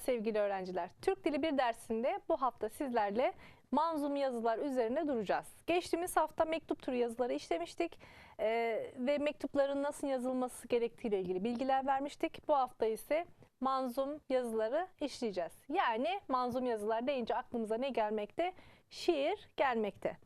sevgili öğrenciler. Türk Dili 1 dersinde bu hafta sizlerle manzum yazılar üzerine duracağız. Geçtiğimiz hafta mektup türü yazıları işlemiştik Ee, ve mektupların nasıl yazılması gerektiğiyle ilgili bilgiler vermiştik. Bu hafta ise manzum yazıları işleyeceğiz. Yani manzum yazılar deyince aklımıza ne gelmekte? Şiir gelmekte.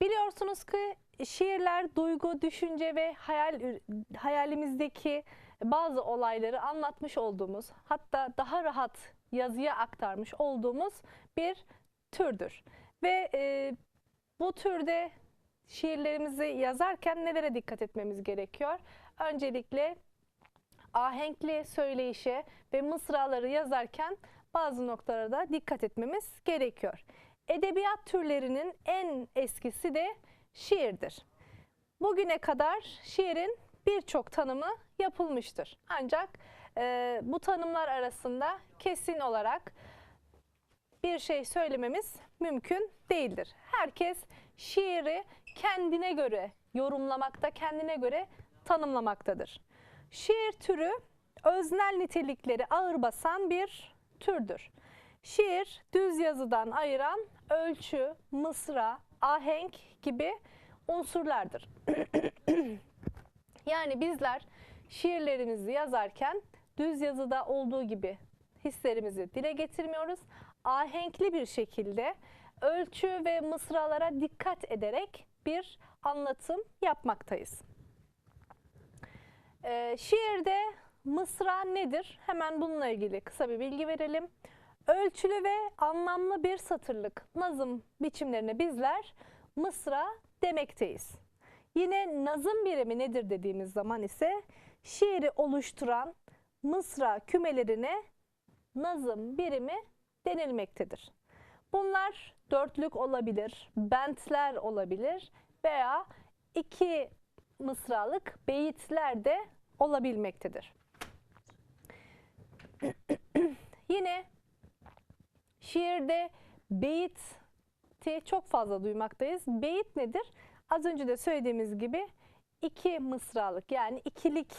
Biliyorsunuz ki şiirler duygu, düşünce ve hayal hayalimizdeki bazı olayları anlatmış olduğumuz, hatta daha rahat yazıya aktarmış olduğumuz bir türdür. Ve e, bu türde şiirlerimizi yazarken nelere dikkat etmemiz gerekiyor? Öncelikle ahenkli söyleyişe ve mısraları yazarken bazı noktalara da dikkat etmemiz gerekiyor. Edebiyat türlerinin en eskisi de şiirdir. Bugüne kadar şiirin birçok tanımı yapılmıştır. Ancak e, bu tanımlar arasında kesin olarak bir şey söylememiz mümkün değildir. Herkes şiiri kendine göre yorumlamakta, kendine göre tanımlamaktadır. Şiir türü öznel nitelikleri ağır basan bir türdür. Şiir düz yazıdan ayıran ölçü, mısra, ahenk gibi unsurlardır. yani bizler şiirlerimizi yazarken düz yazıda olduğu gibi hislerimizi dile getirmiyoruz. Ahenkli bir şekilde ölçü ve mısralara dikkat ederek bir anlatım yapmaktayız. Ee, şiirde mısra nedir? Hemen bununla ilgili kısa bir bilgi verelim. Ölçülü ve anlamlı bir satırlık nazım biçimlerine bizler mısra demekteyiz. Yine nazım birimi nedir dediğimiz zaman ise şiiri oluşturan mısra kümelerine nazım birimi denilmektedir. Bunlar dörtlük olabilir, bentler olabilir veya iki mısralık beyitler de olabilmektedir. Yine şiirde beyiti çok fazla duymaktayız. Beyit nedir? Az önce de söylediğimiz gibi iki mısralık yani ikilik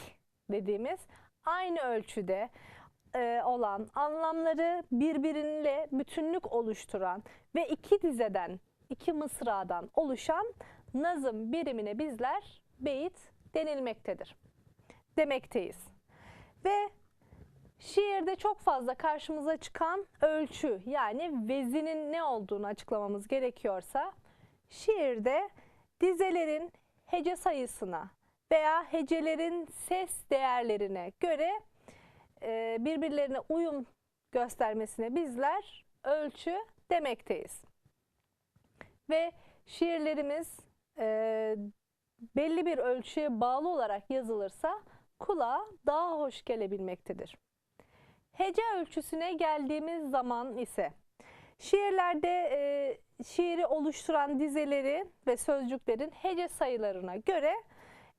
dediğimiz aynı ölçüde e, olan anlamları birbiriyle bütünlük oluşturan ve iki dizeden, iki mısradan oluşan nazım birimine bizler beyit denilmektedir. Demekteyiz. Ve şiirde çok fazla karşımıza çıkan ölçü yani vezinin ne olduğunu açıklamamız gerekiyorsa şiirde dizelerin hece sayısına veya hecelerin ses değerlerine göre e, birbirlerine uyum göstermesine bizler ölçü demekteyiz. Ve şiirlerimiz e, belli bir ölçüye bağlı olarak yazılırsa kulağa daha hoş gelebilmektedir. Hece ölçüsüne geldiğimiz zaman ise şiirlerde e, şiiri oluşturan dizeleri ve sözcüklerin hece sayılarına göre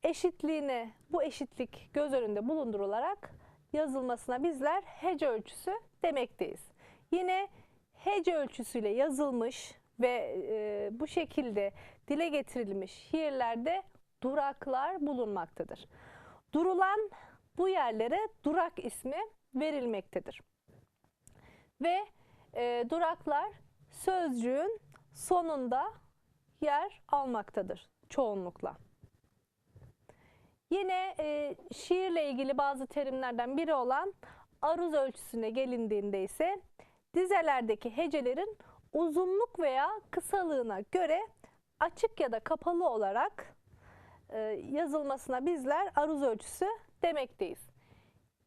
eşitliğine bu eşitlik göz önünde bulundurularak yazılmasına bizler hece ölçüsü demekteyiz. Yine hece ölçüsüyle yazılmış ve e, bu şekilde dile getirilmiş şiirlerde duraklar bulunmaktadır. Durulan bu yerlere durak ismi verilmektedir. Ve e, duraklar sözcüğün sonunda yer almaktadır çoğunlukla. Yine e, şiirle ilgili bazı terimlerden biri olan aruz ölçüsüne gelindiğinde ise dizelerdeki hecelerin uzunluk veya kısalığına göre açık ya da kapalı olarak e, yazılmasına bizler aruz ölçüsü demekteyiz.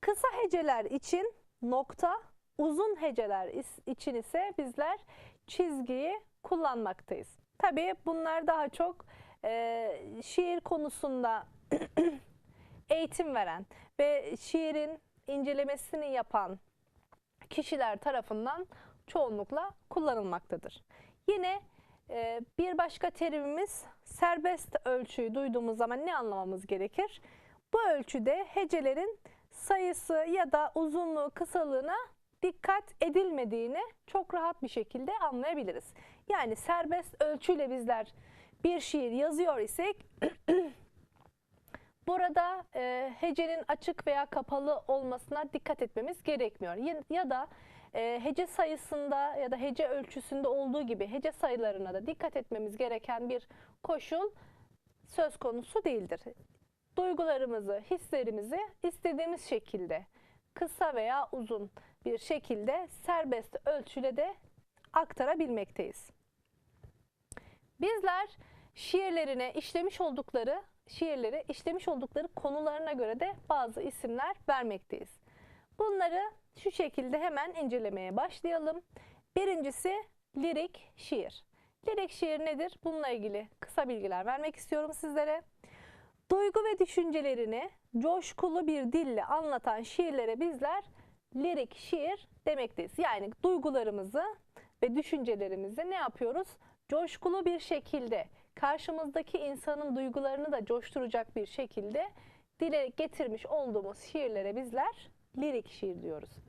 Kısa heceler için nokta, uzun heceler için ise bizler çizgiyi kullanmaktayız. Tabii bunlar daha çok e, şiir konusunda eğitim veren ve şiirin incelemesini yapan kişiler tarafından çoğunlukla kullanılmaktadır. Yine e, bir başka terimimiz serbest ölçüyü duyduğumuz zaman ne anlamamız gerekir? Bu ölçüde hecelerin sayısı ya da uzunluğu, kısalığına dikkat edilmediğini çok rahat bir şekilde anlayabiliriz. Yani serbest ölçüyle bizler bir şiir yazıyor isek Burada e, hecenin açık veya kapalı olmasına dikkat etmemiz gerekmiyor. Ya, ya da e, hece sayısında ya da hece ölçüsünde olduğu gibi hece sayılarına da dikkat etmemiz gereken bir koşul söz konusu değildir. Duygularımızı, hislerimizi istediğimiz şekilde kısa veya uzun bir şekilde serbest ölçüle de aktarabilmekteyiz. Bizler şiirlerine işlemiş oldukları şiirleri işlemiş oldukları konularına göre de bazı isimler vermekteyiz. Bunları şu şekilde hemen incelemeye başlayalım. Birincisi lirik şiir. Lirik şiir nedir? Bununla ilgili kısa bilgiler vermek istiyorum sizlere. Duygu ve düşüncelerini coşkulu bir dille anlatan şiirlere bizler lirik şiir demekteyiz. Yani duygularımızı ve düşüncelerimizi ne yapıyoruz? Coşkulu bir şekilde karşımızdaki insanın duygularını da coşturacak bir şekilde dile getirmiş olduğumuz şiirlere bizler lirik şiir diyoruz.